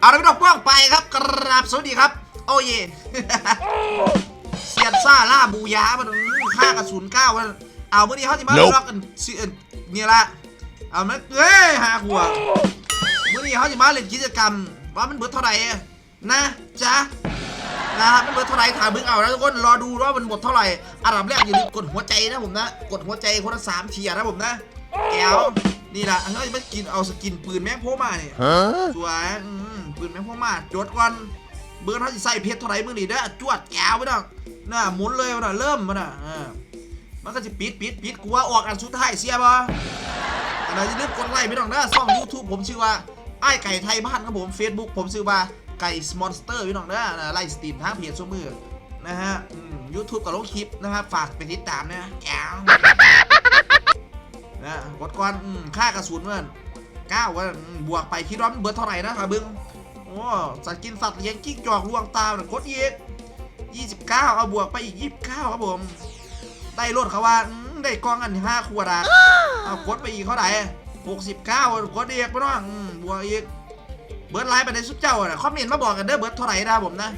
เอาละพี่น้องป้องไปครับกราบสวัสดีครับ โอ้เยเซียนซ่าล่าบูยามันค่ากระสุนเก้ามันเอาเมื่อนี้เขาจะมา Nope ล็อกกันสิเอิ่นเนี่ยละเอามาเอ้ยหาหัวเมื่อนี้เขาจะมาเล่นกิจกรรม ว่ามันเบิดเท่าไหร่นะจ๊ะนะครับมันเบิดเท่าไหร่ถามมึงเอาแล้วทุกคนรอดูว่ามันหมดเท่าไหร่อันดับแรกอย่าลืมกดหัวใจนะผมนะกดหัวใจคนละสามเทียร์นะผมนะแก้วนี่แหละเขาจะไปกินเอาสกินปืนแม่งโพมาเนี่ย Huh? สวยอืม ปืนแม่งพวกมาจดก่อนเบิร์นเขาจะใส่เพชรเท่าไรมึงนี่เด้อจวดแก้วไปน้องน่ะหมุนเลยมันน่ะเริ่มมันน่ะมันก็จะปิดปิดปิดกูว่าออกอันสุดท้ายเสียบ่อันนั้นอย่าลืมกดไลค์ไปน้องนะช่อง YouTube ผมชื่อว่าไอ้ไก่ไทยบ้านครับผม Facebook ผมชื่อว่าไก่สมอนสเตอร์พี่น้องนะนะไล่สตรีมทางเพจชั่วมือนะฮะอืม YouTube กับลงคลิปนะครับฝากไปติดตามนะแก้วนะกดก่อนค่ากระสุนเมื่อนเก้าว่าอืมบวกไปคิดว่ามันเบิร์เท่าไหร่นะครับบึง โอ้สัตว์กินสัตว์เลี้ยงกิ้งจอกลวงตาเนี่ยกดอีกยี่สิบเก้าเอาบวกไปอีกยี่สิบเก้าครับผม ได้รถเขาว่าได้กองอันห้าขวดอะเอากดไปอีกเท่าไหร่หกสิบเก้ากดอีกไปน้องบวกอีก เบิร์ดไลน์ไปในสุดเจ้าอะคอมเมนต์มาบอกกันเด้อเบิร์ดเท่าไหร่นะผมนะ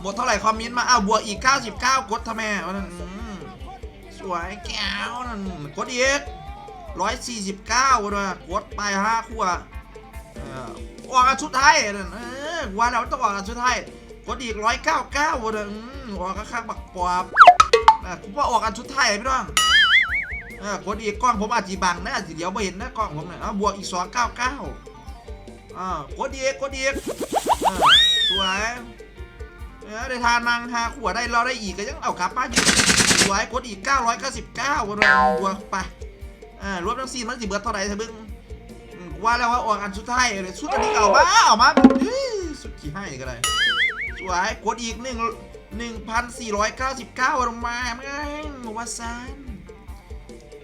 หมดเท่าไหร่คอมเมนต์มาเอาบวกอีก 99กดทำไมวะนั่นสวยแก้วนั่นกดอีกร้อยสี่สิบเก้าด้วยกดไปห้าคู่อะเอ ออกกันชุดไทยนั่นเออวันเราต้องออกกันชุดไทยกดอีกร้อยเก้าเก้าด้วยอืมออกกันข้างบักปอบนะผมว่าออกกันชุดไทยพี่น้องกดอีกกล้องผมอาจจะบังนะอาจจะเดี๋ยวไม่เห็นนะกล้องผมเนี่ยบวกอีกสองเก้าเก้าอ่ากดอีกกดอีกสวยเออได้ทานนางทาขวดได้เราได้อีกก็ยังเอากลับมาอยู่สวยกดอีก 999วันนี้บวกไปอ่ารวมทั้งซีนมันสิเบิร์ดเท่าไหร่เธอเบึงอืม กูว่าแล้วว่าออกอันสุดท้ายเลยสุดอันนี้เอามาเอามาเฮ้ยสุดขี้ให้ก็ได้สวยกดอีกหนึ่งหนึ่งพันสี่ร้อยเก้าสิบเก้าลงมาแม่งว่าซัน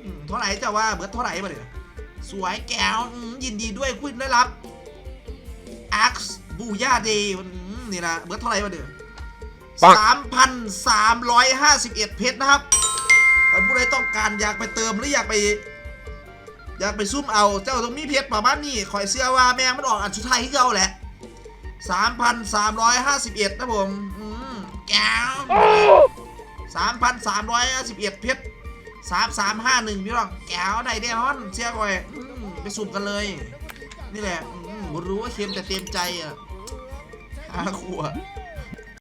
อืมเท่าไหร่แต่ว่าเบิดเท่าไหร่มาเนี่ยสวยแก้วอืมยินดีด้วยคุณได้รับอักซ์บูย่าเดย์นี่นะเบิดเท่าไหร่มาเนี่ยปังสามพันสามร้อยห้าสิบเอ็ดเพชรนะครับท่านผู้ใดต้องการอยากไปเติมหรืออยากไป อยากไปซุ่มเอาเจ้าต้องมีเพชรประมาณนี้คอยเสื้อว่าแมงมันออกอันสุดท้ายที่เก่าแหละสามพันสามร้อยห้าสิบเอ็ดนะผมอืมแก้วสามพันสามร้อยห้าสิบเอ็ดเพชรสามสามห้าหนึ่งพี่น้องแก้วได้แน่นอนเชื่อคอยอืมไปสุ่มกันเลย นี่แหละอืมรู้ว่าเค็มแต่เต็มใจอะห้าขวด